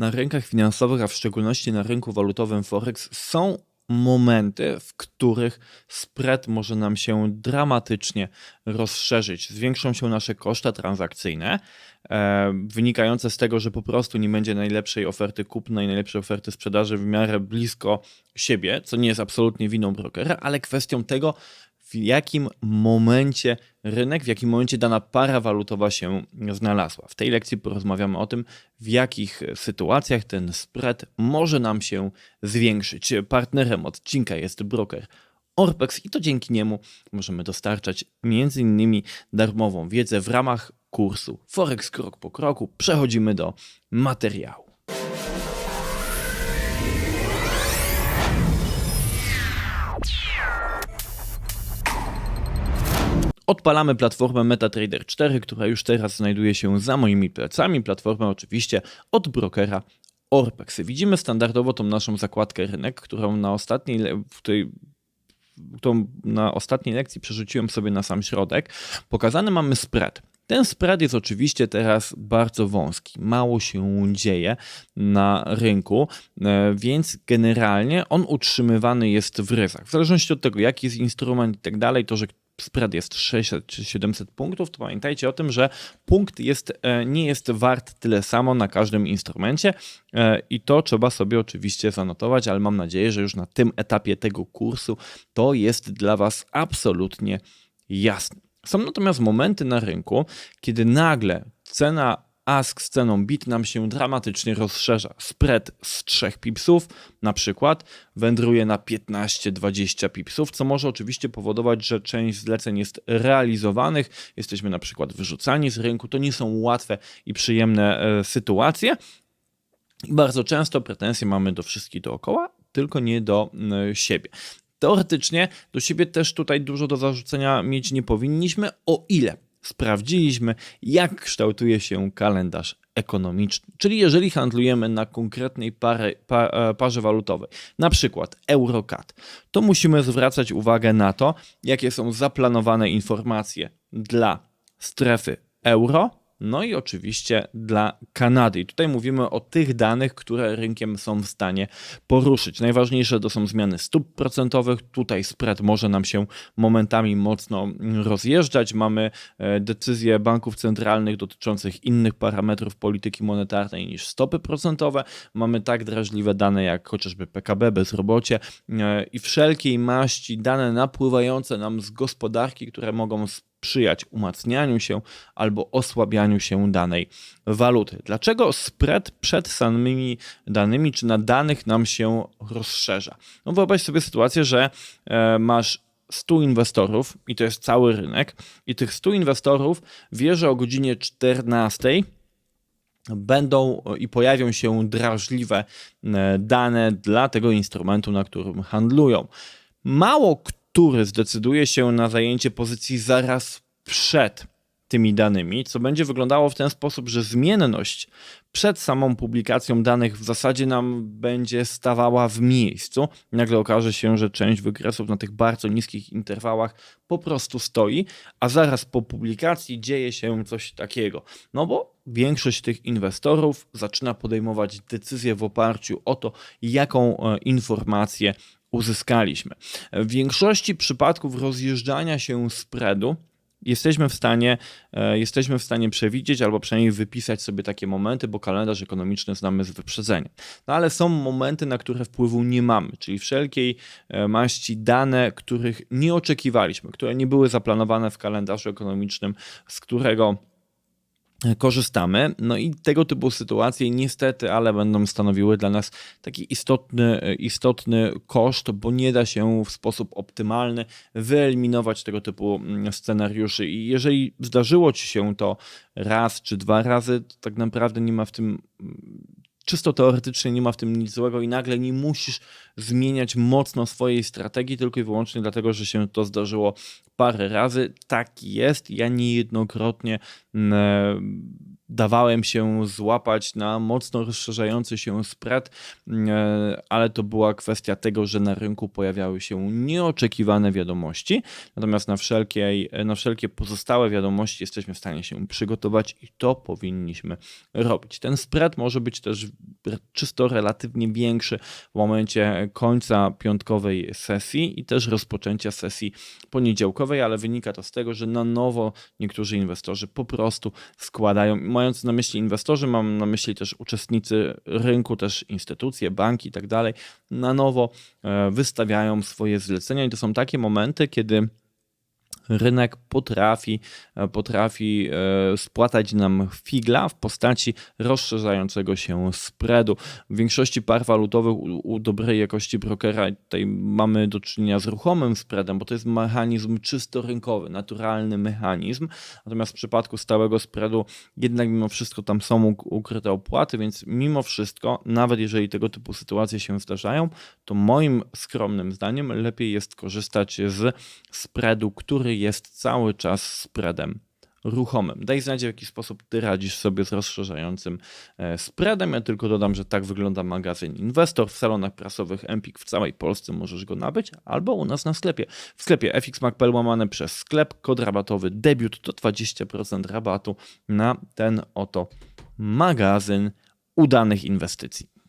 Na rynkach finansowych, a w szczególności na rynku walutowym Forex, są momenty, w których spread może nam się dramatycznie rozszerzyć. Zwiększą się nasze koszta transakcyjne, e, wynikające z tego, że po prostu nie będzie najlepszej oferty kupna i najlepszej oferty sprzedaży w miarę blisko siebie, co nie jest absolutnie winą brokera, ale kwestią tego, w jakim momencie rynek, w jakim momencie dana para walutowa się znalazła. W tej lekcji porozmawiamy o tym, w jakich sytuacjach ten spread może nam się zwiększyć. Partnerem odcinka jest broker Orpex i to dzięki niemu możemy dostarczać m.in. darmową wiedzę w ramach kursu Forex krok po kroku. Przechodzimy do materiału. Odpalamy platformę MetaTrader 4, która już teraz znajduje się za moimi plecami. Platformę oczywiście od brokera Orpex. Widzimy standardowo tą naszą zakładkę rynek, którą na ostatniej, w której którą na ostatniej lekcji przerzuciłem sobie na sam środek. Pokazany mamy spread. Ten spread jest oczywiście teraz bardzo wąski, mało się dzieje na rynku, e, więc generalnie on utrzymywany jest w ryzach. W zależności od tego, jaki jest instrument i tak dalej, to że spread jest 600 czy 700 punktów, to pamiętajcie o tym, że punkt jest, e, nie jest wart tyle samo na każdym instrumencie e, i to trzeba sobie oczywiście zanotować, ale mam nadzieję, że już na tym etapie tego kursu to jest dla Was absolutnie jasne. Są natomiast momenty na rynku, kiedy nagle cena ask z ceną bit nam się dramatycznie rozszerza. Spread z 3 pipsów na przykład wędruje na 15-20 pipsów, co może oczywiście powodować, że część zleceń jest realizowanych, jesteśmy na przykład wyrzucani z rynku. To nie są łatwe i przyjemne e, sytuacje. Bardzo często pretensje mamy do wszystkich dookoła, tylko nie do siebie. Teoretycznie do siebie też tutaj dużo do zarzucenia mieć nie powinniśmy, o ile sprawdziliśmy, jak kształtuje się kalendarz ekonomiczny. Czyli jeżeli handlujemy na konkretnej parze, pa, parze walutowej, na przykład EuroCAD, to musimy zwracać uwagę na to, jakie są zaplanowane informacje dla strefy euro no i oczywiście dla Kanady. I tutaj mówimy o tych danych, które rynkiem są w stanie poruszyć. Najważniejsze to są zmiany stóp procentowych. Tutaj spread może nam się momentami mocno rozjeżdżać. Mamy e, decyzje banków centralnych dotyczących innych parametrów polityki monetarnej niż stopy procentowe. Mamy tak drażliwe dane jak chociażby PKB, bezrobocie e, i wszelkiej maści dane napływające nam z gospodarki, które mogą sprzyjać umacnianiu się albo osłabianiu się danej waluty. Dlaczego spread przed samymi danymi czy na danych nam się rozszerza? No wyobraź sobie sytuację, że e, masz 100 inwestorów i to jest cały rynek i tych 100 inwestorów wie, że o godzinie 14 będą i pojawią się drażliwe e, dane dla tego instrumentu, na którym handlują. Mało kto który zdecyduje się na zajęcie pozycji zaraz przed tymi danymi, co będzie wyglądało w ten sposób, że zmienność przed samą publikacją danych w zasadzie nam będzie stawała w miejscu. Nagle okaże się, że część wykresów na tych bardzo niskich interwałach po prostu stoi, a zaraz po publikacji dzieje się coś takiego. No bo większość tych inwestorów zaczyna podejmować decyzje w oparciu o to, jaką e, informację uzyskaliśmy. W większości przypadków rozjeżdżania się spreadu jesteśmy w stanie, e, jesteśmy w stanie przewidzieć albo przynajmniej wypisać sobie takie momenty, bo kalendarz ekonomiczny znamy z wyprzedzeniem. No ale są momenty, na które wpływu nie mamy, czyli wszelkiej e, maści dane, których nie oczekiwaliśmy, które nie były zaplanowane w kalendarzu ekonomicznym, z którego korzystamy. No i tego typu sytuacje niestety, ale będą stanowiły dla nas taki istotny, istotny koszt, bo nie da się w sposób optymalny wyeliminować tego typu mm, scenariuszy. I jeżeli zdarzyło ci się to raz czy dwa razy, to tak naprawdę nie ma w tym czysto teoretycznie nie ma w tym nic złego i nagle nie musisz zmieniać mocno swojej strategii tylko i wyłącznie dlatego, że się to zdarzyło parę razy. Tak jest. Ja niejednokrotnie mm, dawałem się złapać na mocno rozszerzający się spread, e, ale to była kwestia tego, że na rynku pojawiały się nieoczekiwane wiadomości, natomiast na, wszelkiej, na wszelkie pozostałe wiadomości jesteśmy w stanie się przygotować i to powinniśmy robić. Ten spread może być też czysto relatywnie większy w momencie końca piątkowej sesji i też rozpoczęcia sesji poniedziałkowej, ale wynika to z tego, że na nowo niektórzy inwestorzy po prostu składają, mając na myśli inwestorzy, mam na myśli też uczestnicy rynku, też instytucje, banki i tak dalej, na nowo e, wystawiają swoje zlecenia i to są takie momenty, kiedy rynek potrafi, e, potrafi e, spłatać nam figla w postaci rozszerzającego się spreadu. W większości par walutowych u, u dobrej jakości brokera tutaj mamy do czynienia z ruchomym spreadem, bo to jest mechanizm czysto rynkowy, naturalny mechanizm. Natomiast w przypadku stałego spreadu jednak mimo wszystko tam są ukryte opłaty, więc mimo wszystko, nawet jeżeli tego typu sytuacje się zdarzają, to moim skromnym zdaniem lepiej jest korzystać z spreadu, który jest cały czas spreadem ruchomym. Daj znać, w jaki sposób ty radzisz sobie z rozszerzającym e, spreadem. Ja tylko dodam, że tak wygląda magazyn Inwestor. W salonach prasowych Empik w całej Polsce możesz go nabyć, albo u nas na sklepie. W sklepie fxmac.pl łamane przez sklep, kod rabatowy debiut to 20% rabatu na ten oto magazyn udanych inwestycji.